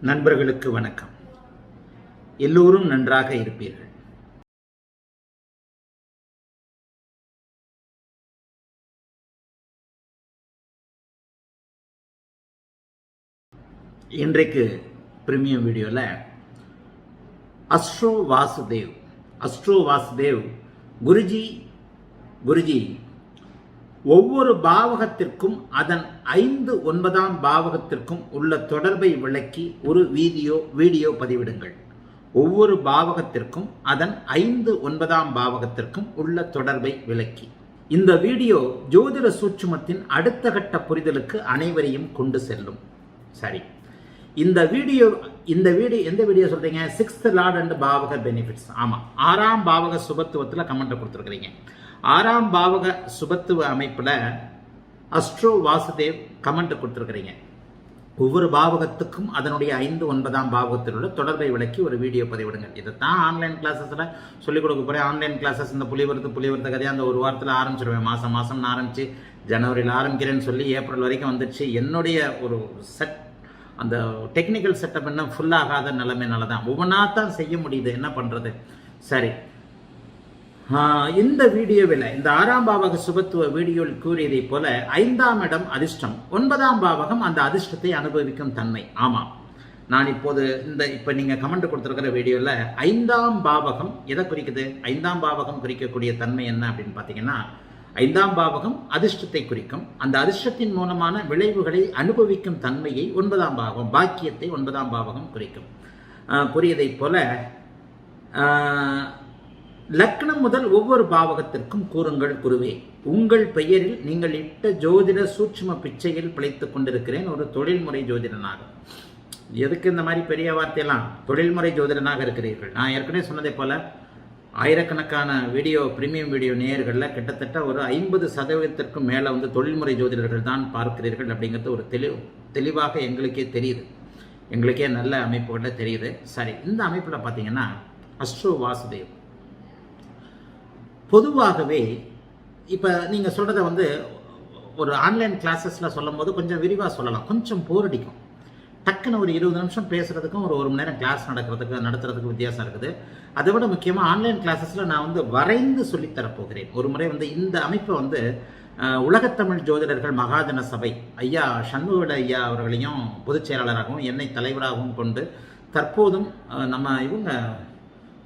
நண்பர்களுக்கு வணக்கம். எல்லோரும் நன்றாக இருப்பீர்கள். இன்றைக்கு பிரீமியம் வீடியோவில் அஸ்ட்ரோ வாசுதேவ். அஸ்ட்ரோ வாசுதேவ் குருஜி குருஜி ஒவ்வொரு பாவகத்திற்கும் அதன் ஐந்து ஒன்பதாம் பாவகத்திற்கும் உள்ள தொடர்பை விளக்கி ஒரு வீடியோ வீடியோ பதிவிடுங்கள். ஒவ்வொரு பாவகத்திற்கும் அதன் ஐந்து ஒன்பதாம் பாவகத்திற்கும் உள்ள தொடர்பை விளக்கி. இந்த வீடியோ ஜோதிட சூட்சுமத்தின் அடுத்த கட்ட புரிதலுக்கு அனைவரையும் கொண்டு செல்லும். சரி. இந்த வீடியோ இந்த வீடியோ எந்த வீடியோ சொல்றீங்க? Sixth lord and bhavaka benefits ஆமாம் ஆறாம் பாவக சுபத்துவத்தில் கமெண்ட்டை கொடுத்துருக்குறீங்க. ஆறாம் பாவக சுபத்துவ அமைப்பில் அஸ்ட்ரோ வாசுதேவ் கமெண்ட் கொடுத்துருக்குறீங்க. ஒவ்வொரு பாவகத்துக்கும் அதனுடைய ஐந்து ஒன்பதாம் பாவகத்தில் உள்ள தொடர்பை விளக்கி ஒரு வீடியோ பதிவிடுங்க இதைத்தான் ஆன்லைன் கிளாஸஸில் சொல்லிக் கொடுக்க போகிறேன் ஆன்லைன் கிளாஸஸ் இந்த புலிவரத்து புலிவரத்து கதையை அந்த ஒரு வாரத்தில் ஆரம்பிச்சிருவேன். மாதம் மாதம் நான் ஆரம்பித்து ஜனவரியில் ஆரம்பிக்கிறேன்னு சொல்லி ஏப்ரல் வரைக்கும் வந்துடுச்சு. என்னுடைய ஒரு செட் அந்த டெக்னிக்கல் செட்டப் இன்னும் ஃபுல்லாகாத நிலைமைனால தான் ஒவ்வொன்றா தான் செய்ய முடியுது. என்ன பண்ணுறது சரி. இந்த வீடியோவில் இந்த ஆறாம் பாவக சுபத்துவ வீடியோவில் கூறியதைப் போல ஐந்தாம் இடம் அதிர்ஷ்டம். ஒன்பதாம் பாவகம் அந்த அதிர்ஷ்டத்தை அனுபவிக்கும் தன்மை. ஆமாம் நான் இப்போது இந்த இப்போ நீங்கள் கமெண்ட் கொடுத்துருக்கிற வீடியோவில் ஐந்தாம் பாவகம் எதை குறிக்குது? ஐந்தாம் பாவகம் குறிக்கக்கூடிய தன்மை என்ன அப்படின்னு பார்த்தீங்கன்னா ஐந்தாம் பாவகம் அதிர்ஷ்டத்தை குறிக்கும். அந்த அதிர்ஷ்டத்தின் மூலமான விளைவுகளை அனுபவிக்கும் தன்மையை ஒன்பதாம் பாவகம் பாக்கியத்தை ஒன்பதாம் பாவகம் குறிக்கும். கூறியதைப் போல லக்னம் முதல் ஒவ்வொரு பாவகத்திற்கும் கூறுங்கள் குருவே. உங்கள் பெயரில் நீங்கள் இட்ட ஜோதிட சூட்சும பிச்சையில் பிழைத்துக் கொண்டிருக்கிறேன். ஒரு தொழில்முறை ஜோதிடனாக. எதுக்கு இந்த மாதிரி பெரிய வார்த்தையெல்லாம்? தொழில்முறை ஜோதிடனாக இருக்கிறீர்கள். நான் ஏற்கனவே சொன்னதை போல ஆயிரக்கணக்கான வீடியோ பிரீமியம் வீடியோ நேயர்களில் கிட்டத்தட்ட ஒரு ஐம்பது சதவீதத்திற்கும் மேலே வந்து தொழில்முறை ஜோதிடர்கள் தான் பார்க்கிறீர்கள் அப்படிங்கிறது ஒரு தெளி தெளிவாக எங்களுக்கே தெரியுது. எங்களுக்கே நல்ல அமைப்புகளில் தெரியுது. சரி இந்த அமைப்பில் பார்த்தீங்கன்னா அஸ்ட்ரோ வாசுதேவ். பொதுவாகவே இப்போ நீங்கள் சொல்கிறத வந்து ஒரு ஆன்லைன் கிளாஸஸில் சொல்லும் போது கொஞ்சம் விரிவாக சொல்லலாம். கொஞ்சம் போர் அடிக்கும். டக்குன்னு ஒரு இருபது நிமிஷம் பேசுகிறதுக்கும் ஒரு ஒரு மணி நேரம் கிளாஸ் நடக்கிறதுக்கு நடத்துறதுக்கு வித்தியாசம் இருக்குது. அதை விட முக்கியமாக ஆன்லைன் கிளாஸஸில் நான் வந்து வரைந்து சொல்லித்தரப்போகிறேன் ஒரு முறை வந்து இந்த அமைப்பை வந்து உலகத்தமிழ் ஜோதிடர்கள் மகாஜன சபை ஐயா சண்முகவிட ஐயா அவர்களையும் பொதுச் செயலாளராகவும் என்னை தலைவராகவும் கொண்டு தற்போதும் நம்ம இவங்க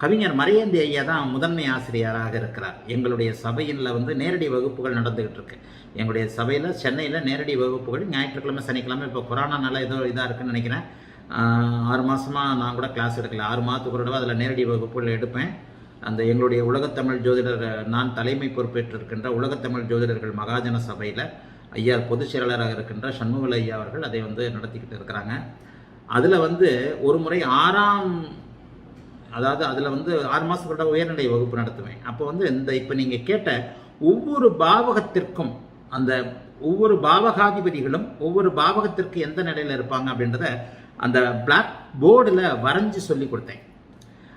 கவிஞர் மறையந்தி ஐயா தான் முதன்மை ஆசிரியராக இருக்கிறார். எங்களுடைய சபையில் வந்து நேரடி வகுப்புகள் நடந்துகிட்டு இருக்கு. எங்களுடைய சபையில் சென்னையில் நேரடி வகுப்புகள் ஞாயிற்றுக்கிழமை சனிக்கிழமை இப்போ கொரோனானால ஏதோ இதாக இருக்குன்னு நினைக்கிறேன். ஆறு மாதமாக நான் கூட கிளாஸ் எடுக்கல. ஆறு மாதத்துக்கு ஒரு தடவை அதில் நேரடி வகுப்புகள் எடுப்பேன். அந்த எங்களுடைய உலகத்தமிழ் ஜோதிடர் நான் தலைமை பொறுப்பேற்றிருக்கின்ற உலகத்தமிழ் ஜோதிடர்கள் மகாஜன சபையில் ஐயா பொதுச் செயலாளராக இருக்கின்ற சண்முகல ஐயா அவர்கள் அதை வந்து நடத்திக்கிட்டு இருக்கிறாங்க. அதில் வந்து ஒரு முறை ஆறாம் அதாவது அதில் வந்து ஆறு மாதத்தோட உயர்நிலை வகுப்பு நடத்துவேன். அப்போ வந்து இந்த இப்போ நீங்கள் கேட்ட ஒவ்வொரு பாவகத்திற்கும் அந்த ஒவ்வொரு பாவகாதிபதிகளும் ஒவ்வொரு பாவகத்திற்கு எந்த நிலையில் இருப்பாங்க அப்படின்றத அந்த பிளாக் போர்டில் வரைஞ்சி சொல்லி கொடுத்தேன்.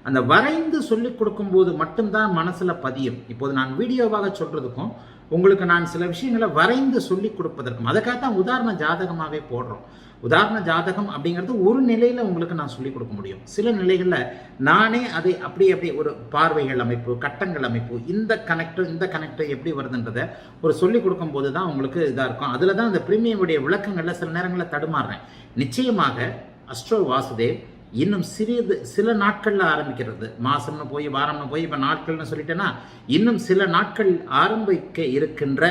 அந்த வரைந்து சொல்லி கொடுக்கும்போது மட்டும்தான் மனசில் பதியும். இப்போது நான் வீடியோவாக சொல்கிறதுக்கும் உங்களுக்கு நான் சில விஷயங்களை வரைந்து சொல்லி கொடுப்பதற்கும் அதுக்காக தான் உதாரண ஜாதகமாகவே போடுறோம். உதாரண ஜாதகம் அப்படிங்கிறது ஒரு நிலையில் உங்களுக்கு நான் சொல்லிக் கொடுக்க முடியும். சில நிலைகளில் நானே அதை அப்படி அப்படி ஒரு பார்வைகள் அமைப்பு கட்டங்கள் அமைப்பு இந்த கனெக்டர் இந்த கனெக்டர் எப்படி வருதுன்றதை ஒரு சொல்லிக் கொடுக்கும்போது தான் உங்களுக்கு இதாக இருக்கும். அதில் தான் இந்த பிரீமியமுடைய விளக்கங்களில் சில நேரங்களில் தடுமாறுறேன். நிச்சயமாக அஸ்ட்ரோ வாசுதேவ் இன்னும் சிறிது சில நாட்களில் ஆரம்பிக்கிறது. மாசம்னு போய் வாரம்னு போய் இப்போ நாட்கள்னு சொல்லிட்டேன்னா இன்னும் சில நாட்கள் ஆரம்பிக்க இருக்கின்ற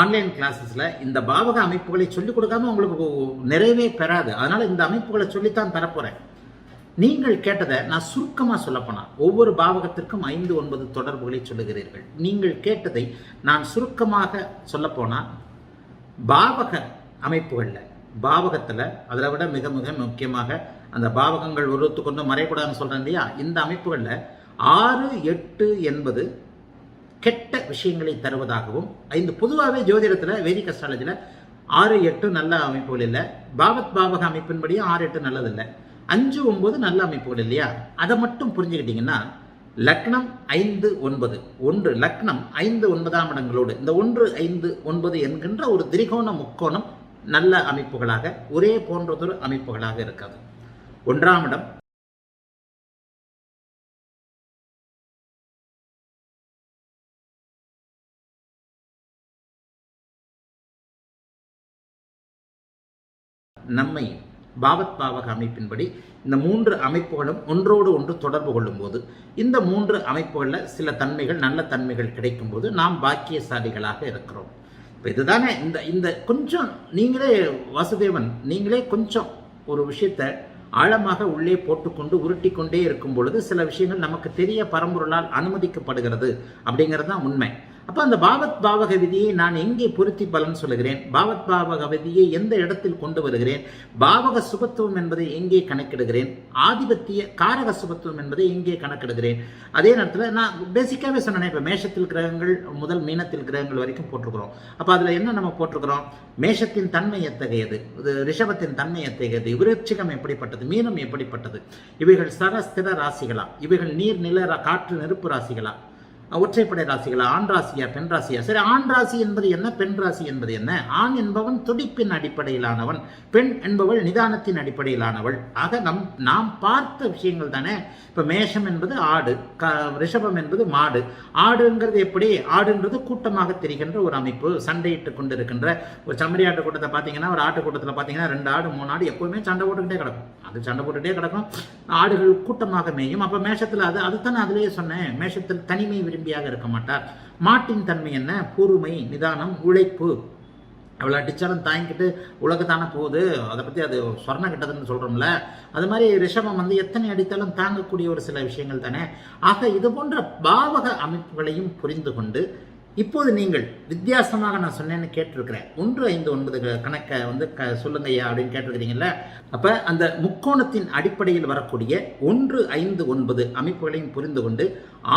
ஆன்லைன் கிளாஸஸில் இந்த பாவக அமைப்புகளை சொல்லிக் கொடுக்காம உங்களுக்கு நிறைவே பெறாது. அதனால் இந்த அமைப்புகளை சொல்லித்தான் தரப்போகிறேன் நீங்கள் கேட்டதை நான் சுருக்கமாக சொல்லப்போனால் ஒவ்வொரு பாவகத்திற்கும் ஐந்து ஒன்பது தொடர்புகளை சொல்லுகிறீர்கள். நீங்கள் கேட்டதை நான் சுருக்கமாக சொல்லப்போனால் பாவக அமைப்புகளில் பாவகத்தில் அதில் விட மிக மிக முக்கியமாக அந்த பாவகங்கள் ஒருத்துக்கொண்டு மறையக்கூடாதுன்னு சொல்கிறேன் இல்லையா? இந்த அமைப்புகளில் ஆறு எட்டு என்பது கெட்ட விஷயங்களை தருவதாகவும் ஐந்து பொதுவாகவே ஜோதிடத்தில் வேதிக் அஸ்ட்ராலஜியில் ஆறு எட்டு நல்ல அமைப்புகள் இல்லை. பாவத் பாவக அமைப்பின்படியும் ஆறு எட்டு நல்லதில்லை. அஞ்சு ஒம்பது நல்ல அமைப்புகள் இல்லையா? அதை மட்டும் புரிஞ்சுக்கிட்டிங்கன்னா லக்னம் ஐந்து ஒன்பது. ஒன்று லக்னம் ஐந்து ஒன்பதாம் இடங்களோடு. இந்த ஒன்று ஐந்து ஒன்பது என்கின்ற ஒரு திரிகோண முக்கோணம் நல்ல அமைப்புகளாக ஒரே போன்றதொரு அமைப்புகளாக இருக்காது. ஒன்றாம் இடம் நம்மை பாவத் பாவக அமைப்பின்படி இந்த மூன்று அமைப்புகளும் ஒன்றோடு ஒன்று தொடர்பு கொள்ளும்போது இந்த மூன்று அமைப்புகளில் சில தன்மைகள் நல்ல தன்மைகள் கிடைக்கும்போது நாம் பாக்கியசாலிகளாக இருக்கிறோம். இப்போ இதுதானே இந்த இந்த கொஞ்சம் நீங்களே வாசுதேவன் நீங்களே கொஞ்சம் ஒரு விஷயத்தை ஆழமாக உள்ளே போட்டுக்கொண்டு உருட்டி கொண்டே இருக்கும் பொழுது சில விஷயங்கள் நமக்கு தெரிய பரம்பொருளால் அனுமதிக்கப்படுகிறது அப்படிங்கிறது தான் உண்மை. அப்போ அந்த பாவத் பாவக விதியை நான் எங்கே பொருத்தி பலன் சொல்லுகிறேன்? பாவத் பாவக விதியை எந்த இடத்தில் கொண்டு வருகிறேன்? பாவக சுபத்துவம் என்பதை எங்கே கணக்கிடுகிறேன்? ஆதிபத்திய காரக சுபத்துவம் என்பதை எங்கே கணக்கிடுகிறேன்? அதே நேரத்தில் நான் பேசிக்காகவே சொன்னேன் இப்போ மேஷத்தில் கிரகங்கள் முதல் மீனத்தில் கிரகங்கள் வரைக்கும் போட்டிருக்கிறோம். அப்போ அதில் என்ன நம்ம போட்டிருக்கிறோம்? மேஷத்தின் தன்மை எத்தகையது? ரிஷபத்தின் தன்மை எத்தகையது? விருட்சிகம் எப்படிப்பட்டது? மீனம் எப்படிப்பட்டது? இவைகள் சரஸ்திர ராசிகளா? இவைகள் நீர் நில காற்று நெருப்பு ராசிகளா? ஒற்றைப்படை ராசிகளா? ஆண் ராசியா பெண் ராசியா? சரி ஆண் ராசி என்பது என்ன? பெண் ராசி என்பது என்ன? ஆண் என்பவன் துடிப்பின் அடிப்படையிலானவன். பெண் என்பவள் நிதானத்தின் அடிப்படையிலானவள். ஆக நம் நாம் பார்த்த விஷயங்கள் தானே? இப்போ மேஷம் என்பது ஆடு க ரிஷபம் என்பது மாடு. ஆடுங்கிறது எப்படி? ஆடுன்றது கூட்டமாக தெரிகின்ற ஒரு அமைப்பு. சண்டையிட்டு கொண்டிருக்கின்ற ஒரு செம்மறியாட்டு கூட்டத்தை பார்த்தீங்கன்னா ஒரு ஆட்டு கூட்டத்தில் பார்த்தீங்கன்னா ரெண்டு ஆடு மூணு ஆடு எப்பவுமே சண்டை போட்டுக்கிட்டே கிடக்கும். அது சண்டை போட்டுக்கிட்டே கிடக்கும். ஆடுகள் கூட்டமாக மேயும். அப்போ மேஷத்தில் அது அதுதானே அதிலேயே சொன்னேன். மேஷத்தில் தனிமை விரும்பி விரும்பியாக இருக்க மாட்டார். மாட்டின் தன்மை என்ன? பொறுமை நிதானம் உழைப்பு. அவளை அடித்தாலும் தாங்கிக்கிட்டு உலகத்தானே போகுது. அதை பற்றி அது சொர்ண கிட்டதுன்னு சொல்கிறோம்ல அது மாதிரி ரிஷபம் வந்து எத்தனை அடித்தாலும் தாங்கக்கூடிய ஒரு சில விஷயங்கள் தானே. ஆக இது போன்ற பாவக அமைப்புகளையும் புரிந்து கொண்டு இப்போது நீங்கள் வித்தியாசமாக நான் சொன்னேன்னு கேட்டிருக்கிறேன். ஒன்று ஐந்து ஒன்பது கணக்கை வந்து க சொல்லுங்க ஐயா அப்படின்னு கேட்டிருக்கிறீங்களா அப்போ அந்த முக்கோணத்தின் அடிப்படையில் வரக்கூடிய ஒன்று ஐந்து ஒன்பது அமைப்புகளையும் புரிந்து கொண்டு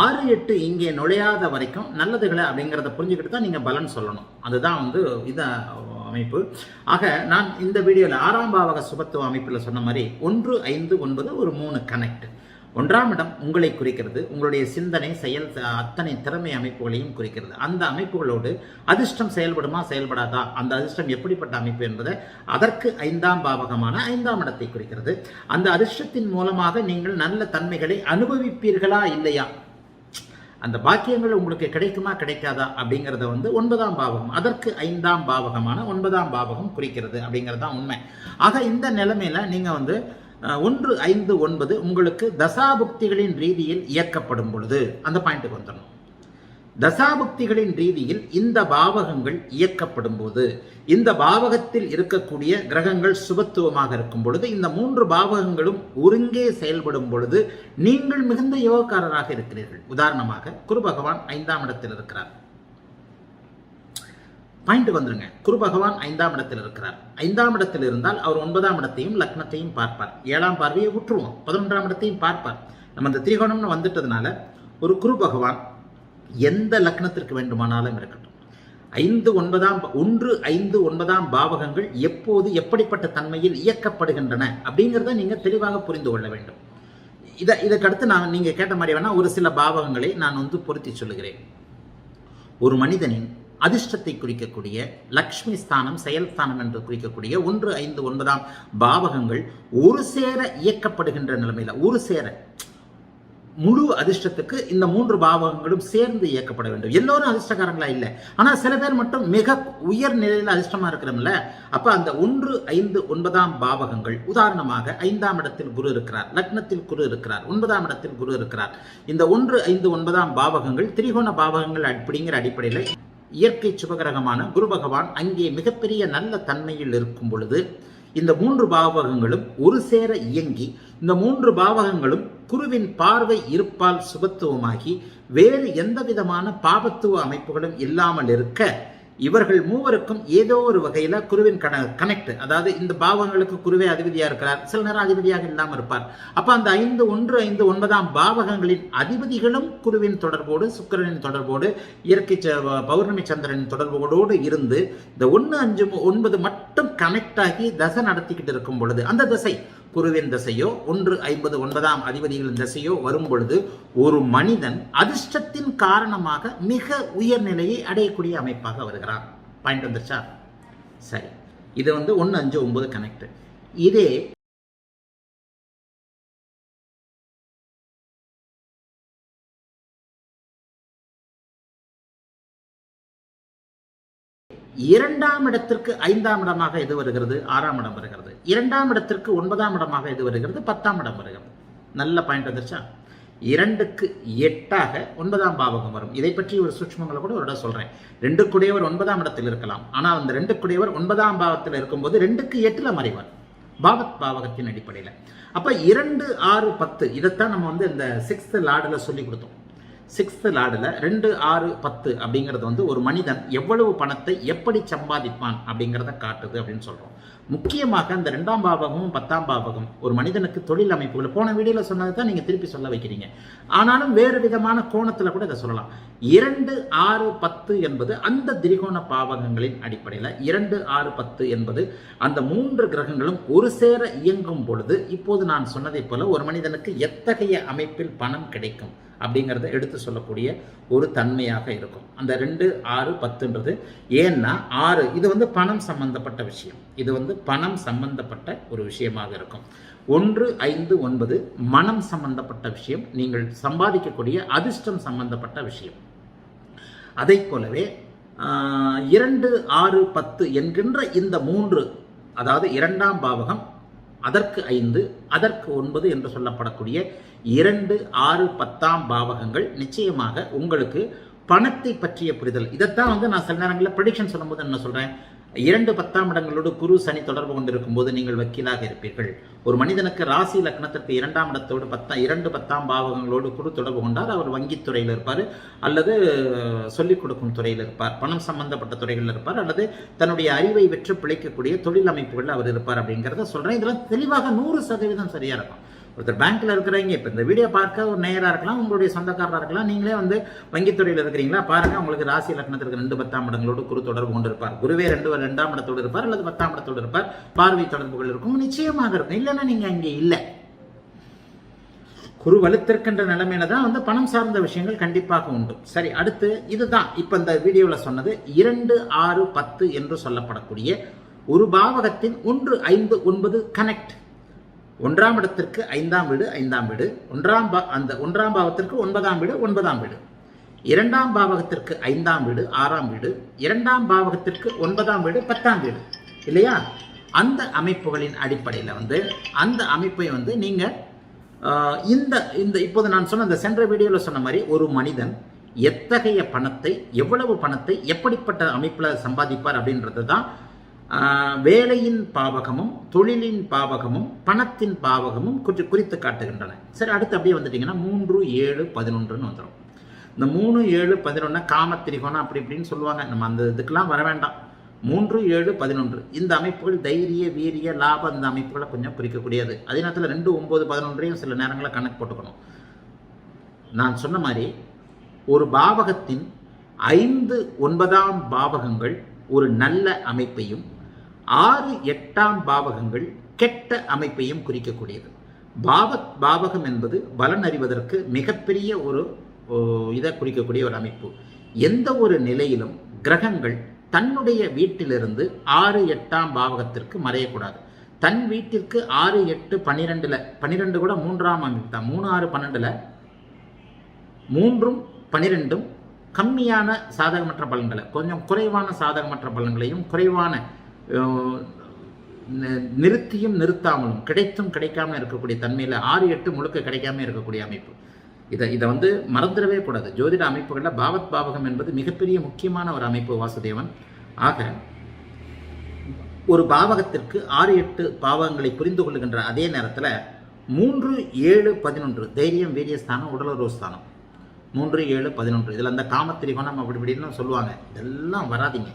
ஆறு எட்டு இங்கே நுழையாத வரைக்கும் நல்லதுகளை அப்படிங்கிறத புரிஞ்சுக்கிட்டு தான் நீங்கள் பலன் சொல்லணும். அதுதான் வந்து இதான் அமைப்பு. ஆக நான் இந்த வீடியோவில் ஆறாம் பாவக சுபத்துவ அமைப்பில் சொன்ன மாதிரி ஒன்று ஐந்து ஒன்பது ஒரு மூணு கனெக்ட் ஒன்றாம் இடம் உங்களை குறிக்கிறது. உங்களுடைய சிந்தனை செயல் அத்தனை திறமை அமைப்புகளையும் குறிக்கிறது. அந்த அமைப்புகளோடு அதிர்ஷ்டம் செயல்படுமா செயல்படாதா? அந்த அதிர்ஷ்டம் எப்படிப்பட்ட அமைப்பு என்பதை அதற்கு ஐந்தாம் பாவகமான ஐந்தாம் இடத்தை குறிக்கிறது. அந்த அதிர்ஷ்டத்தின் மூலமாக நீங்கள் நல்ல தன்மைகளை அனுபவிப்பீர்களா இல்லையா? அந்த பாக்கியங்கள் உங்களுக்கு கிடைக்குமா கிடைக்காதா? அப்படிங்கிறத வந்து ஒன்பதாம் பாவகம் அதற்கு ஐந்தாம் பாவகமான ஒன்பதாம் பாவகம் குறிக்கிறது அப்படிங்கிறது தான் உண்மை. ஆக இந்த நிலைமையில நீங்க வந்து ஒன்று ஐந்து ஒன்பது உங்களுக்கு தசாபுக்திகளின் ரீதியில் இயக்கப்படும் பொழுது அந்த பாயிண்ட்டுக்கு வந்துடணும். தசாபுக்திகளின் ரீதியில் இந்த பாவகங்கள் இயக்கப்படும் போது இந்த பாவகத்தில் இருக்கக்கூடிய கிரகங்கள் சுபத்துவமாக இருக்கும் பொழுது இந்த மூன்று பாவகங்களும் ஒருங்கே செயல்படும் பொழுது நீங்கள் மிகுந்த யோகக்காரராக இருக்கிறீர்கள். உதாரணமாக குரு பகவான் ஐந்தாம் இடத்தில் இருக்கிறார். பாயிண்ட் வந்துருங்க. குரு பகவான் ஐந்தாம் இடத்தில் இருக்கிறார். ஐந்தாம் இடத்தில் இருந்தால் அவர் ஒன்பதாம் இடத்தையும் லக்னத்தையும் பார்ப்பார். ஏழாம் பார்வையை விட்டுருவோம் பதினொன்றாம் இடத்தையும் பார்ப்பார். நம்ம இந்த திரிகோணம்னு வந்துட்டதுனால ஒரு குரு பகவான் எந்த லக்னத்திற்கு வேண்டுமானாலும் இருக்கட்டும். ஐந்து ஒன்பதாம் ஒன்று ஐந்து ஒன்பதாம் பாவகங்கள் எப்போது எப்படிப்பட்ட தன்மையில் இயக்கப்படுகின்றன அப்படிங்கிறத நீங்கள் தெளிவாக புரிந்து கொள்ள வேண்டும். இதை இதற்கடுத்து நான் நீங்கள் கேட்ட மாதிரி வேணால் ஒரு சில பாவகங்களை நான் வந்து பொருத்தி சொல்லுகிறேன். ஒரு மனிதனின் அதிர்ஷ்டத்தை குறிக்கக்கூடிய லக்ஷ்மி ஸ்தானம் செயல் ஸ்தானம் என்று குறிக்கக்கூடிய ஒன்று ஐந்து ஒன்பதாம் பாவகங்கள் ஒரு சேர இயக்கப்படுகின்ற நிலைமையில ஒரு சேர முழு அதிர்ஷ்டத்துக்கு இந்த மூன்று பாவகங்களும் சேர்ந்து இயக்கப்பட வேண்டும். எல்லோரும் அதிர்ஷ்டக்காரங்களா? இல்லை. ஆனா சில பேர் மட்டும் மிக உயர் நிலையில் அதிர்ஷ்டமா இருக்கிறோம்ல? அப்ப அந்த ஒன்று ஐந்து ஒன்பதாம் பாவகங்கள் உதாரணமாக ஐந்தாம் இடத்தில் குரு இருக்கிறார் லக்னத்தில் குரு இருக்கிறார் ஒன்பதாம் இடத்தில் குரு இருக்கிறார். இந்த ஒன்று ஐந்து ஒன்பதாம் பாவகங்கள் திரிகோண பாவகங்கள் அப்படிங்கிற அடிப்படையில் இயற்கை சுபகிரகமான குரு பகவான் அங்கே மிகப்பெரிய நல்ல தன்மையில் இருக்கும் பொழுது இந்த மூன்று பாவகங்களும் ஒரு சேர இயங்கி இந்த மூன்று பாவகங்களும் குருவின் பார்வை இருப்பால் சுபத்துவமாகி வேறு எந்த விதமான பாபத்துவ அமைப்புகளும் இல்லாமல் இருக்க இவர்கள் மூவருக்கும் ஏதோ ஒரு வகையில குருவின் கன கனெக்ட் அதாவது இந்த பாவங்களுக்கு குருவே அதிபதியா இருக்கிறார். சில நேரம் அதிபதியாக இல்லாமல் இருப்பார். அப்ப அந்த ஐந்து ஒன்று ஐந்து ஒன்பதாம் பாவகங்களின் அதிபதிகளும் குருவின் தொடர்போடு சுக்கிரனின் தொடர்போடு இயற்கை ச- பௌர்ணமி சந்திரனின் தொடர்போடு இருந்து இந்த ஒன்று அஞ்சு ஒன்பது மட்டும் கனெக்ட் ஆகி தசை நடத்திக்கிட்டு இருக்கும் பொழுது அந்த தசை குருவின் திசையோ ஒன்று ஐம்பது ஒன்பதாம் அதிபதிகளின் திசையோ வரும் பொழுது ஒரு மனிதன் அதிர்ஷ்டத்தின் காரணமாக மிக உயர்நிலையை அடையக்கூடிய அமைப்பாக வருகிறான். பாயிண்ட் வந்துருச்சா? சரி. இது வந்து ஒன்று அஞ்சு ஒன்பது கனெக்ட் இதே இரண்டாம் இடத்திற்கு ஐந்தாம் இடமாக எது வருகிறது? ஆறாம் இடம் வருகிறது. இரண்டாம் இடத்திற்கு ஒன்பதாம் இடமாக இது வருகிறது? பத்தாம் இடம் வருகிறது. நல்ல பாயிண்ட் வந்துருச்சா? இரண்டுக்கு எட்டாக ஒன்பதாம் பாவகம் வரும். இதை பற்றி ஒரு சூட்சமங்களை கூட ஒரு இடம் சொல்றேன். ரெண்டு குடையவர் ஒன்பதாம் இடத்தில் இருக்கலாம். ஆனால் அந்த ரெண்டு குடையவர் ஒன்பதாம் பாவத்தில் இருக்கும்போது ரெண்டுக்கு எட்டுல மறைவார். பாவத் பாவகத்தின் அடிப்படையில். அப்போ இரண்டு ஆறு பத்து இதைத்தான் நம்ம வந்து இந்த சிக்ஸ்த் லார்டில் சொல்லி கொடுத்தோம். சிக்ஸ்த்து லார்டில் ரெண்டு ஆறு பத்து அப்படிங்கிறது வந்து ஒரு மனிதன் எவ்வளவு பணத்தை எப்படி சம்பாதிப்பான் அப்படிங்கிறத காட்டுது அப்படின்னு சொல்கிறோம் முக்கியமாக அந்த ரெண்டாம் பாவகமும் பத்தாம் பாவகம் ஒரு மனிதனுக்கு தொழில் அமைப்புகள். போன வீடியோவில் சொன்னது தான் நீங்கள் திருப்பி சொல்ல வைக்கிறீங்க. ஆனாலும் வேறு விதமான கோணத்தில் கூட இதை சொல்லலாம். இரண்டு ஆறு பத்து என்பது அந்த திரிகோண பாவகங்களின் அடிப்படையில் இரண்டு ஆறு பத்து என்பது அந்த மூன்று கிரகங்களும் ஒரு சேர இயங்கும் பொழுது இப்போது நான் சொன்னதைப் போல ஒரு மனிதனுக்கு எத்தகைய அமைப்பில் பணம் கிடைக்கும்? அப்படிங்கிறத எடுத்து சொல்லக்கூடிய ஒரு தன்மையாக இருக்கும். அந்த ரெண்டு ஆறு பத்துன்றது. ஏன்னா ஆறு இது வந்து பணம் சம்பந்தப்பட்ட விஷயம். இது வந்து பணம் சம்பந்தப்பட்ட ஒரு விஷயமாக இருக்கும். ஒன்று ஐந்து ஒன்பது மனம் சம்பந்தப்பட்ட விஷயம். நீங்கள் சம்பாதிக்கக்கூடிய அதிர்ஷ்டம் சம்பந்தப்பட்ட விஷயம். அதை போலவே இரண்டு ஆறு பத்து என்கின்ற இந்த மூன்று அதாவது இரண்டாம் பாவகம் அதற்கு ஐந்து அதற்கு ஒன்பது என்று சொல்லப்படக்கூடிய இரண்டு ஆறு பத்தாம் பாவகங்கள் நிச்சயமாக உங்களுக்கு பணத்தை பற்றிய புரிதல். இதைத்தான் வந்து நான் சில நேரங்களில் ப்ரடிக்ஷன் சொல்லும்போது என்ன சொல்றேன்? இரண்டு பத்தாம் இடங்களோடு குரு சனி தொடர்பு கொண்டிருக்கும் போது நீங்கள் வக்கீலாக இருப்பீர்கள். ஒரு மனிதனுக்கு ராசி லக்னத்திற்கு இரண்டாம் இடத்தோடு பத்தாம் இரண்டு பத்தாம் பாவகங்களோடு குரு தொடர்பு கொண்டால் அவர் வங்கித் துறையில் இருப்பார் அல்லது சொல்லிக் கொடுக்கும் துறையில் இருப்பார் பணம் சம்பந்தப்பட்ட துறைகளில் இருப்பார் அல்லது தன்னுடைய அறிவை வெற்று பிழைக்கக்கூடிய தொழில் அமைப்புகளில் அவர் இருப்பார் அப்படிங்கிறத சொல்கிறேன் இதெல்லாம் தெளிவாக நூறு சதவீதம் சரியாக இருக்கும். ஒருத்தர் பேங்க்ல இருக்கிறவங்க இப்போ இந்த வீடியோ பார்க்க ஒரு நேராக இருக்கலாம் உங்களுடைய சொந்தக்காரராக இருக்கலாம் நீங்களே வந்து வங்கித்துறையில் இருக்கிறீங்களா? பாருங்க உங்களுக்கு ராசி லக்னத்திற்கு ரெண்டு பத்தாம் இடங்களோடு குரு தொடர்பு கொண்டு இருப்பார். குருவே ரெண்டு ரெண்டாம் இடத்தோடு இருப்பார் அல்லது பத்தாம் இடத்தோடு இருப்பார். பார்வை தொடர்புகள் இருக்கும் நிச்சயமாக இருக்கும். இல்லைன்னா நீங்க அங்கே இல்லை. குரு வலுத்திருக்கின்ற நிலைமையில தான் வந்து பணம் சார்ந்த விஷயங்கள் கண்டிப்பாக உண்டு. சரி அடுத்து இதுதான். இப்போ இந்த வீடியோவில் சொன்னது இரண்டு ஆறு பத்து என்று சொல்லப்படக்கூடிய ஒரு பாவகத்தின் ஒன்று ஐந்து ஒன்பது கனெக்ட் ஒன்றாம் இடத்திற்கு ஐந்தாம் வீடு ஐந்தாம் வீடு. ஒன்றாம் பா அந்த ஒன்றாம் பாவத்திற்கு ஒன்பதாம் வீடு ஒன்பதாம் வீடு. இரண்டாம் பாவகத்திற்கு ஐந்தாம் வீடு ஆறாம் வீடு. இரண்டாம் பாவகத்திற்கு ஒன்பதாம் வீடு பத்தாம் வீடு. இல்லையா? அந்த அமைப்புகளின் அடிப்படையில் வந்து அந்த அமைப்பை வந்து நீங்கள் இந்த இந்த இப்போது நான் சொன்ன இந்த சென்ற வீடியோவில் சொன்ன மாதிரி ஒரு மனிதன் எத்தகைய பணத்தை எவ்வளவு பணத்தை எப்படிப்பட்ட அமைப்பில் சம்பாதிப்பார் அப்படின்றது தான் வேலையின் பாவகமும் தொழிலின் பாவகமும் பணத்தின் பாவகமும் கொஞ்சம் குறித்து காட்டுகின்றன. சரி அடுத்து அப்படியே வந்துட்டீங்கன்னா மூன்று ஏழு பதினொன்றுன்னு வந்துடும் இந்த மூணு ஏழு பதினொன்று காமத்திரிகோணம் அப்படி இப்படின்னு சொல்லுவாங்க. நம்ம அந்த இதுக்கெல்லாம் வர வேண்டாம். மூன்று ஏழு பதினொன்று. இந்த அமைப்புகள் தைரிய வீரிய லாபம் இந்த அமைப்புகளை கொஞ்சம் குறிக்கக்கூடியது. அதே நேரத்தில் ரெண்டு ஒம்பது பதினொன்றையும் சில நேரங்களில் கணக்கு போட்டுக்கணும். நான் சொன்ன மாதிரி ஒரு பாவகத்தின் ஐந்து ஒன்பதாம் பாவகங்கள் ஒரு நல்ல அமைப்பையும் ஆறு எட்டாம் பாவகங்கள் கெட்ட அமைப்பையும் குறிக்கக்கூடியது. பாவ பாவகம் என்பது பலன் அறிவதற்கு மிகப்பெரிய ஒரு ஓ, இதை குறிக்கக்கூடிய ஒரு அமைப்பு. எந்த ஒரு நிலையிலும் கிரகங்கள் தன்னுடைய வீட்டிலிருந்து ஆறு எட்டாம் பாவகத்திற்கு மறையக்கூடாது. தன் வீட்டிற்கு ஆறு எட்டு பன்னிரெண்டுல பன்னிரெண்டு கூட மூன்றாம் அமைப்பு தான். மூணு ஆறு பன்னெண்டுல மூன்றும் பன்னிரெண்டும் கம்மியான சாதகமற்ற பலன்களை கொஞ்சம் குறைவான சாதகமற்ற பலன்களையும் குறைவான நிறுத்தியும் நிறுத்தாமலும் கிடைத்தும் கிடைக்காம இருக்கக்கூடிய தன்மையில் ஆறு எட்டு முழுக்க கிடைக்காம இருக்கக்கூடிய அமைப்பு. இதை இதை வந்து மறந்துடவே கூடாது. ஜோதிட அமைப்புகளில் பாவத் பாவகம் என்பது மிகப்பெரிய முக்கியமான ஒரு அமைப்பு வாசுதேவன். ஆக ஒரு பாவகத்திற்கு ஆறு எட்டு பாவகங்களை புரிந்து கொள்ளுகின்ற அதே நேரத்தில் மூன்று ஏழு பதினொன்று தைரியம் வீரிய ஸ்தானம் உடலுறவு ஸ்தானம். மூன்று ஏழு பதினொன்று. இதில் அந்த காமத்திரிகோணம் அப்படி இப்படின்னு சொல்லுவாங்க. இதெல்லாம் வராதீங்க.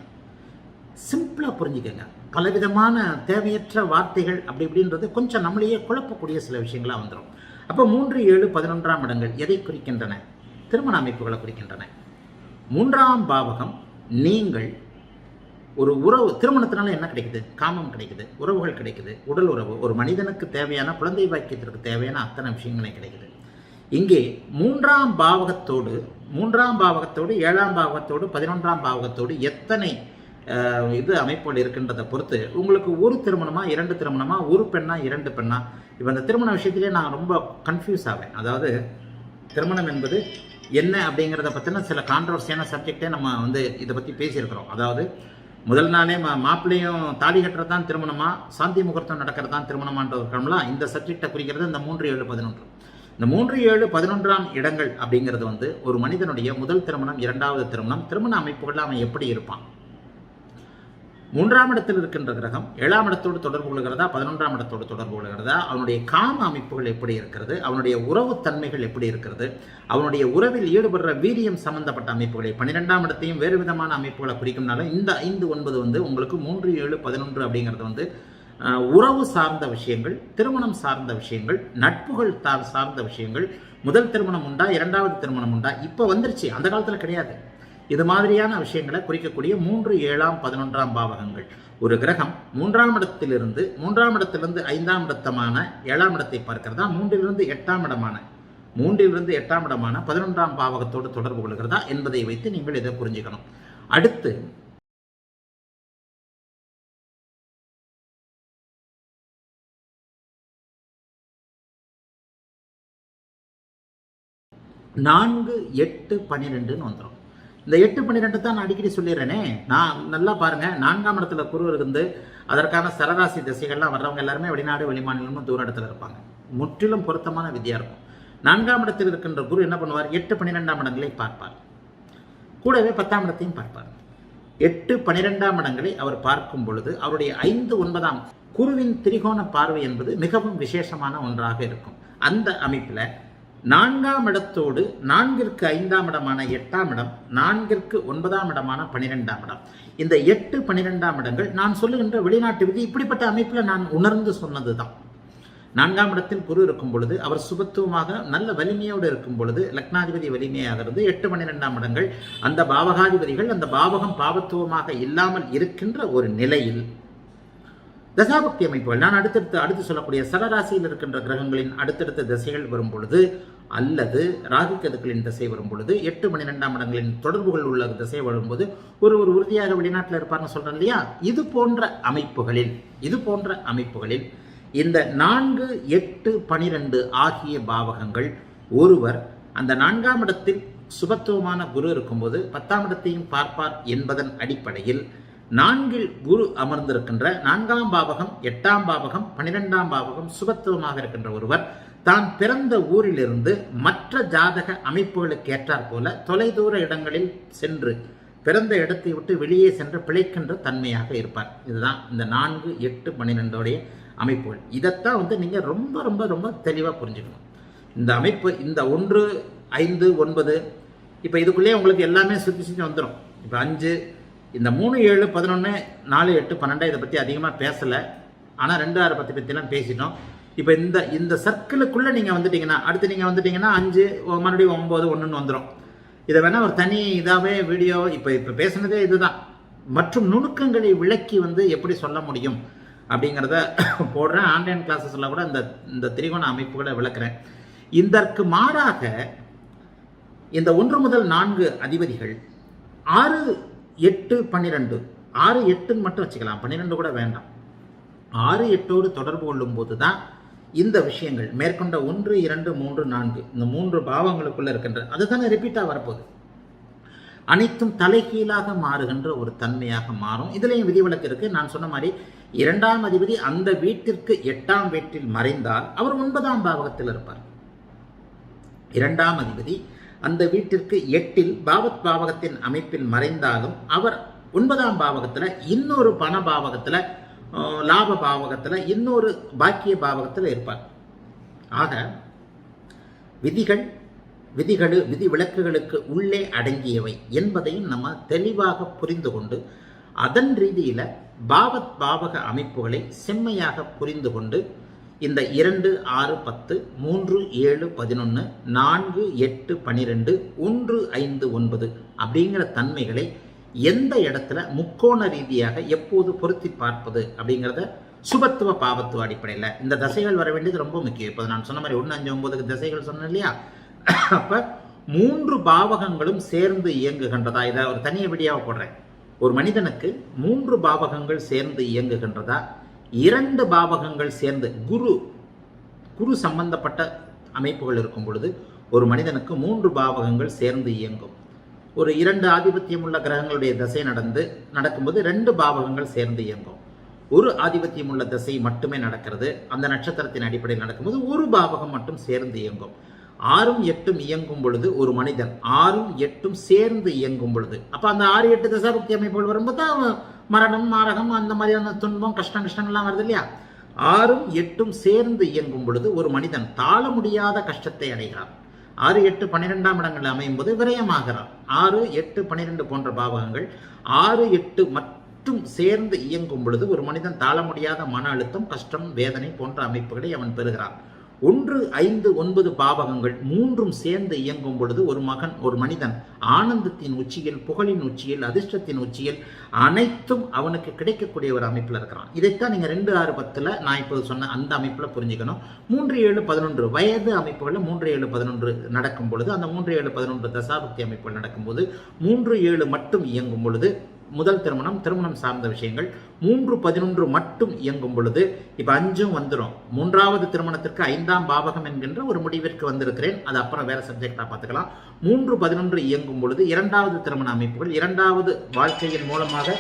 சிம்பிளாக புரிஞ்சுக்கங்க. பலவிதமான தேவையற்ற வார்த்தைகள் அப்படி இப்படின்றது கொஞ்சம் நம்மளையே குழப்பக்கூடிய சில விஷயங்களாக வந்துடும் அப்போ மூன்று ஏழு பதினொன்றாம் இடங்கள் எதை குறிக்கின்றன? திருமண அமைப்புகளை குறிக்கின்றன. மூன்றாம் பாவகம் நீங்கள் ஒரு உறவு திருமணத்தினால என்ன கிடைக்குது? காமம் கிடைக்குது உறவுகள் கிடைக்குது உடல் உறவு ஒரு மனிதனுக்கு தேவையான குழந்தை வாக்கியத்திற்கு தேவையான அத்தனை விஷயங்களே கிடைக்குது. இங்கே மூன்றாம் பாவகத்தோடு மூன்றாம் பாவகத்தோடு ஏழாம் பாவகத்தோடு பதினொன்றாம் பாவகத்தோடு எத்தனை இது அமைப்புகள் இருக்கின்றதை பொறுத்து உங்களுக்கு ஒரு திருமணமா இரண்டு திருமணமா ஒரு பெண்ணா இரண்டு பெண்ணா? இப்போ இந்த திருமண விஷயத்திலே நான் ரொம்ப கன்ஃபியூஸ் ஆவேன். அதாவது திருமணம் என்பது என்ன அப்படிங்கிறத பற்றின சில கான்ட்ரவர்சியான சப்ஜெக்டே நம்ம வந்து இதை பற்றி பேசியிருக்கிறோம். அதாவது முதல் நாளே மா மாப்பிள்ளையும் தாலி கட்டுறது தான் திருமணமா சாந்தி முகூர்த்தம் நடக்கிறது தான் திருமணமான்றதுக்கெல்லாம் இந்த சப்ஜெக்டை குறிக்கிறது இந்த மூன்று ஏழு பதினொன்று. இந்த மூன்று ஏழு பதினொன்றாம் இடங்கள் அப்படிங்கிறது வந்து ஒரு மனிதனுடைய முதல் திருமணம் இரண்டாவது திருமணம் திருமண அமைப்புகளில் அவன் எப்படி இருப்பான்? மூன்றாம் இடத்தில் இருக்கின்ற கிரகம் ஏழாம் இடத்தோடு தொடர்பு கொள்கிறதா பதினொன்றாம் இடத்தோடு தொடர்பு கொள்கிறதா அவனுடைய காம அமைப்புகள் எப்படி இருக்கிறது அவனுடைய உறவு தன்மைகள் எப்படி இருக்கிறது அவனுடைய உறவில் ஈடுபடுற வீரியம் சம்பந்தப்பட்ட அமைப்புகளை பன்னிரெண்டாம் இடத்தையும் வேறு விதமான அமைப்புகளை குறிக்கும்னால இந்த ஐந்து ஒன்பது வந்து உங்களுக்கு மூன்று ஏழு பதினொன்று அப்படிங்கிறது வந்து உறவு சார்ந்த விஷயங்கள் திருமணம் சார்ந்த விஷயங்கள் நட்புகள் தா- சார்ந்த விஷயங்கள் முதல் திருமணம் உண்டா இரண்டாவது திருமணம் உண்டா இப்போ வந்துருச்சு அந்த காலத்தில் கிடையாது. இது மாதிரியான விஷயங்களை குறிக்கக்கூடிய மூன்று ஏழாம் பதினொன்றாம் பாவகங்கள். ஒரு கிரகம் மூன்றாம் இடத்திலிருந்து மூன்றாம் இடத்திலிருந்து ஐந்தாம் இடத்தமான ஏழாம் இடத்தை பார்க்கிறதா? மூன்றிலிருந்து எட்டாம் இடமான மூன்றிலிருந்து எட்டாம் இடமான பதினொன்றாம் பாவகத்தோடு தொடர்பு கொள்கிறதா என்பதை வைத்து நீங்கள் இதை புரிஞ்சுக்கணும். அடுத்து நான்கு எட்டு பன்னிரெண்டுன்னு வந்துடும் இந்த எட்டு பன்னிரெண்டு தான் நான் அடிக்கடி சொல்லிடுறேனே. நான் நல்லா பாருங்க நான்காம் இடத்துல குரு இருந்து அதற்கான சரராசி திசைகள்லாம் வர்றவங்க எல்லாருமே வெளிநாடு வெளிமாநிலமும் தூர இடத்துல இருப்பாங்க. முற்றிலும் பொருத்தமான விதியா இருக்கும். நான்காம் இடத்தில் இருக்கின்ற குரு என்ன பண்ணுவார்? எட்டு பன்னிரெண்டாம் இடங்களை பார்ப்பார். கூடவே பத்தாம் இடத்தையும் பார்ப்பார். எட்டு பனிரெண்டாம் இடங்களை அவர் பார்க்கும் பொழுது அவருடைய ஐந்து ஒன்பதாம் குருவின் திரிகோண பார்வை என்பது மிகவும் விசேஷமான ஒன்றாக இருக்கும். அந்த அமைப்பில் நான்காம் இடத்தோடு நான்கிற்கு ஐந்தாம் இடமான எட்டாம் இடம் நான்கிற்கு ஒன்பதாம் இடமான பனிரெண்டாம் இடம். இந்த எட்டு பனிரெண்டாம் இடங்கள் நான் சொல்லுகின்ற வெளிநாட்டு விதி இப்படிப்பட்ட அமைப்பில் நான் உணர்ந்து சொன்னது தான் நான்காம் இடத்தில் குரு இருக்கும் பொழுது அவர் சுபத்துவமாக நல்ல வலிமையோடு இருக்கும் பொழுது லக்னாதிபதி வலிமையாகிறது எட்டு பன்னிரெண்டாம் இடங்கள் அந்த பாவகாதிபதிகள் அந்த பாவகம் பாவத்துவமாக இல்லாமல் இருக்கின்ற ஒரு நிலையில் தசாபக்தி அமைப்புகள் நான் அடுத்தடுத்து அடுத்து சொல்லக்கூடிய சரராசியில் இருக்கின்ற கிரகங்களின் அடுத்தடுத்த திசைகள் வரும் பொழுது அல்லது ராகு கதுக்களின் திசை வரும் பொழுது எட்டு பன்னிரெண்டாம் இடங்களின் தொடர்புகள் உள்ள திசை வரும்போது ஒரு ஒரு உறுதியாக வெளிநாட்டில் இருப்பார்னு சொல்கிறேன் இல்லையா? இது போன்ற அமைப்புகளில் இது போன்ற அமைப்புகளில் இந்த நான்கு எட்டு பனிரெண்டு ஆகிய பாவகங்கள் ஒருவர் அந்த நான்காம் இடத்தில் சுபத்துவமான குரு இருக்கும்போது பத்தாம் இடத்தையும் பார்ப்பார் என்பதன் அடிப்படையில் நான்கில் குரு அமர்ந்திருக்கின்ற நான்காம் பாவகம் எட்டாம் பாவகம் பனிரெண்டாம் பாவகம் சுபத்துவமாக இருக்கின்ற ஒருவர் தான் பிறந்த ஊரிலிருந்து மற்ற ஜாதக அமைப்புகளுக்கு ஏற்றாற் போல தொலைதூர இடங்களில் சென்று பிறந்த இடத்தை விட்டு வெளியே சென்று பிழைக்கின்ற தன்மையாக இருப்பார். இதுதான் இந்த நான்கு எட்டு பன்னிரெண்டோடைய அமைப்புகள். இதைத்தான் வந்து நீங்கள் ரொம்ப ரொம்ப ரொம்ப தெளிவாக புரிஞ்சுக்கணும். இந்த அமைப்பு இந்த ஒன்று ஐந்து ஒன்பது இப்போ இதுக்குள்ளேயே உங்களுக்கு எல்லாமே சுற்றி சுற்றி வந்துடும் இப்போ அஞ்சு இந்த மூணு ஏழு பதினொன்று நாலு எட்டு பன்னெண்டு இதை பற்றி அதிகமாக பேசலை. ஆனால் ரெண்டு ஆறு பத்து பற்றிலாம் பேசிட்டோம். இப்போ இந்த இந்த சர்க்கிளுக்குள்ளே நீங்கள் வந்துட்டீங்கன்னா அடுத்து நீங்கள் வந்துட்டீங்கன்னா அஞ்சு மறுபடியும் ஒம்பது ஒன்றுன்னு வந்துடும் இதை வேணால் ஒரு தனி இதாகவே வீடியோ இப்போ இப்போ பேசுனதே இதுதான். மற்றும் நுணுக்கங்களை விளக்கி வந்து எப்படி சொல்ல முடியும் அப்படிங்கிறத போடுறேன். ஆன்லைன் கிளாஸஸில் கூட இந்த இந்த திரிகோண அமைப்புகளை விளக்குறேன். இதற்கு மாறாக இந்த ஒன்று முதல் நான்கு அதிபதிகள் ஆறு எட்டு பன்னிரெண்டு. ஆறு எட்டுன்னு மட்டும் வச்சுக்கலாம். பன்னிரெண்டு கூட வேண்டாம். ஆறு எட்டோடு தொடர்பு கொள்ளும் போது தான் இந்த விஷயங்கள் மேற்கொண்ட ஒன்று இரண்டு மூன்று நான்கு இந்த மூன்று பாவங்களுக்குள்ள இருக்கின்ற அதுதானே ரிப்பீட்டாக வரப்போகுது. அனைத்தும் தலைகீழாக மாறுகின்ற ஒரு தன்மையாக மாறும். இதுலேயும் விதிவிலக்கு இருக்கு. நான் சொன்ன மாதிரி இரண்டாம் அதிபதி அந்த வீட்டிற்கு எட்டாம் வீட்டில் மறைந்தால் அவர் ஒன்பதாம் பாவகத்தில் இருப்பார். இரண்டாம் அதிபதி அந்த வீட்டிற்கு எட்டில் பாவத் பாவகத்தின் அமைப்பில் மறைந்தாலும் அவர் ஒன்பதாம் பாவகத்தில் இன்னொரு பண பாவகத்தில் லாப பாவகத்தில் இன்னொரு பாக்கிய பாவகத்தில் இருப்பார். ஆக விதிகள் விதிகள் விதி விளக்குகளுக்கு உள்ளே அடங்கியவை என்பதையும் நம்ம தெளிவாக புரிந்து கொண்டு அதன் ரீதியில் பாவத் பாவக அமைப்புகளை செம்மையாக புரிந்து கொண்டு இந்த இரண்டு ஆறு பத்து மூன்று ஏழு பதினொன்று நான்கு எட்டு பன்னிரெண்டு ஒன்று ஐந்து ஒன்பது அப்படிங்கிற தன்மைகளை எந்த இடத்துல முக்கோண ரீதியாக எப்போது பொருத்தி பார்ப்பது அப்படிங்கிறத சுபத்துவ பாவத்துவ அடிப்படையில் இந்த தசைகள் வர வேண்டியது ரொம்ப முக்கியம். இப்போ நான் சொன்ன மாதிரி ஒன்று அஞ்சு ஒன்பதுக்கு தசைகள் சொன்னேன் இல்லையா? அப்போ மூன்று பாவகங்களும் சேர்ந்து இயங்குகின்றதா? இதை ஒரு தனிய விடியாக போடுறேன். ஒரு மனிதனுக்கு மூன்று பாவகங்கள் சேர்ந்து இயங்குகின்றதா? இரண்டு பாவகங்கள் சேர்ந்து குரு குரு சம்பந்தப்பட்ட அமைப்புகள் இருக்கும் பொழுது ஒரு மனிதனுக்கு மூன்று பாவகங்கள் சேர்ந்து இயங்கும். ஒரு இரண்டு ஆதிபத்தியம் உள்ள கிரகங்களுடைய தசை நடந்து நடக்கும்போது ரெண்டு பாவகங்கள் சேர்ந்து இயங்கும். ஒரு ஆதிபத்தியம் உள்ள தசை மட்டுமே நடக்கிறது. அந்த நட்சத்திரத்தின் அடிப்படையில் நடக்கும்போது ஒரு பாவகம் மட்டும் சேர்ந்து இயங்கும். ஆறும் எட்டும் இயங்கும் பொழுது ஒரு மனிதன் ஆறும் எட்டும் சேர்ந்து இயங்கும் பொழுது. அப்ப அந்த ஆறு எட்டு தசாபக்தி அமைப்புகள் வரும்போது தான் மரணம் மாரகம் அந்த மாதிரியான துன்பம் கஷ்டம் கஷ்டங்கள்லாம் வருது இல்லையா? ஆறும் எட்டும் சேர்ந்து இயங்கும் பொழுது ஒரு மனிதன் தாழ முடியாத கஷ்டத்தை அடைகிறான். ஆறு எட்டு பன்னிரெண்டாம் இடங்கள் அமையும் போது விரயமாகிறான். ஆறு எட்டு பன்னிரெண்டு போன்ற பாவகங்கள் ஆறு எட்டு மட்டும் சேர்ந்து இயங்கும் பொழுது ஒரு மனிதன் தாழ முடியாத மன அழுத்தம் கஷ்டம் வேதனை போன்ற அமைப்புகளை அவன் பெறுகிறான். ஒன்று ஐந்து ஒன்பது பாவகங்கள் மூன்றும் சேர்ந்து இயங்கும் பொழுது ஒரு மகன் ஒரு மனிதன் ஆனந்தத்தின் உச்சியில் புகழின் உச்சியில் அதிர்ஷ்டத்தின் உச்சியில் அனைத்தும் அவனுக்கு கிடைக்கக்கூடிய ஒரு அமைப்பில் இருக்கிறான். இதைத்தான் நீங்கள் ரெண்டு ஆறு பத்தில் நான் இப்போது சொன்ன அந்த அமைப்பில் புரிஞ்சுக்கணும். மூன்று ஏழு பதினொன்று வயது அமைப்புகளில் மூன்று ஏழு பதினொன்று நடக்கும் பொழுது அந்த மூன்று ஏழு பதினொன்று தசாபக்தி அமைப்புகள் நடக்கும்போது மூன்று ஏழு மட்டும் இயங்கும் பொழுது முதல் திருமணம் திருமணம் சார்ந்த விஷயங்கள். மூன்று பதினொன்று மட்டும் இயங்கும் பொழுது இப்போ அஞ்சும் வந்துடும் மூன்றாவது திருமணத்திற்கு ஐந்தாம் பாவகம் என்கின்ற ஒரு முடிவிற்கு வந்திருக்கிறேன். அது அப்புறம் வேற சப்ஜெக்டாக பார்த்துக்கலாம். மூன்று பதினொன்று இயங்கும் பொழுது இரண்டாவது திருமண அமைப்புகள் இரண்டாவது வாழ்க்கையின் மூலமாக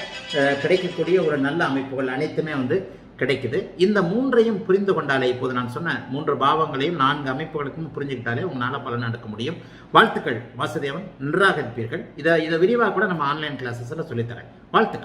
கிடைக்கக்கூடிய ஒரு நல்ல அமைப்புகள் அனைத்துமே வந்து கிடைக்குது. இந்த மூன்றையும் புரிந்து கொண்டாலே இப்போது நான் சொன்ன மூன்று பாவங்களையும் நான்கு அமைப்புகளுக்கும் புரிஞ்சுக்கிட்டாலே உங்களால் பலன் எடுக்க முடியும். வாழ்த்துக்கள் வாசுதேவன். நன்றாக இருப்பீர்கள். இதை இதை விரிவாக கூட நம்ம ஆன்லைன் கிளாஸஸில் சொல்லித்தரேன். வாழ்த்துக்கள்.